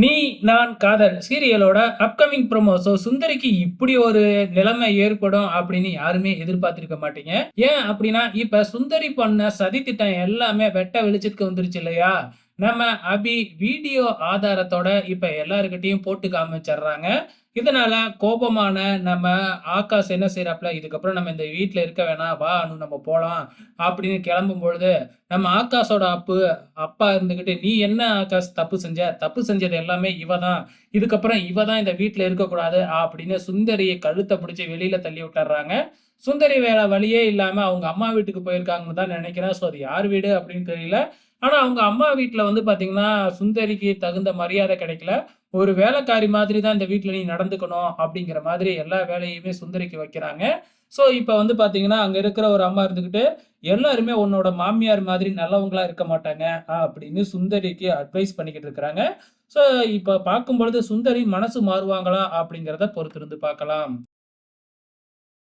நீ நான் காதல் சீரியலோட அப்கமிங் ப்ரோமோ ஸோ சுந்தரிக்கு இப்படி ஒரு நிலைமை ஏற்படும் அப்படின்னு யாருமே எதிர்பார்த்திருக்க மாட்டீங்க. ஏன் அப்படின்னா இப்ப சுந்தரி பண்ண சதி திட்டம் எல்லாமே வெட்ட வெளிச்சத்துக்கு வந்துருச்சு இல்லையா? நம்ம அபி வீடியோ ஆதாரத்தோட இப்ப எல்லாருக்கிட்டையும் போட்டு காமிச்சிடுறாங்க. இதனால கோபமான நம்ம ஆகாஷ் என்ன செய்யறாப்ல இதுக்கப்புறம் நம்ம இந்த வீட்டில் இருக்க வேணாம். வா அனு நம்ம போகலாம் அப்படின்னு கிளம்பும் பொழுது நம்ம ஆகாஷோட அப்பு அப்பா இருந்துக்கிட்டு நீ என்ன ஆகாஷ் தப்பு செஞ்ச? தப்பு செஞ்சது எல்லாமே இவ தான் இதுக்கப்புறம் இவ தான் இந்த வீட்டில் இருக்கக்கூடாது அப்படின்னு சுந்தரியை கழுத்தை பிடிச்சி வெளியில தள்ளி விட்டுறாங்க. சுந்தரி வேலை வழியே இல்லாம அவங்க அம்மா வீட்டுக்கு போயிருக்காங்கன்னு தான் நினைக்கிறேன். ஸோ அது யார் வீடு அப்படின்னு தெரியல. ஆனா அவங்க அம்மா வீட்டில் வந்து பாத்தீங்கன்னா சுந்தரிக்கு தகுந்த மரியாதை கிடைக்கல. ஒரு வேலைக்காரி மாதிரி தான் இந்த வீட்டில் நீ நடந்துக்கணும் அப்படிங்கிற மாதிரி எல்லா வேலையுமே சுந்தரிக்கு வைக்கிறாங்க. ஸோ இப்போ வந்து பார்த்தீங்கன்னா அங்கே இருக்கிற ஒரு அம்மா இருந்துக்கிட்டு எல்லாருமே உன்னோட மாமியார் மாதிரி நல்லவங்களா இருக்க மாட்டாங்க அப்படின்னு சுந்தரிக்கு அட்வைஸ் பண்ணிக்கிட்டு இருக்கிறாங்க. ஸோ இப்போ பார்க்கும் பொழுது சுந்தரி மனசு மாறுவாங்களா அப்படிங்கிறத பொறுத்திருந்து பார்க்கலாம்.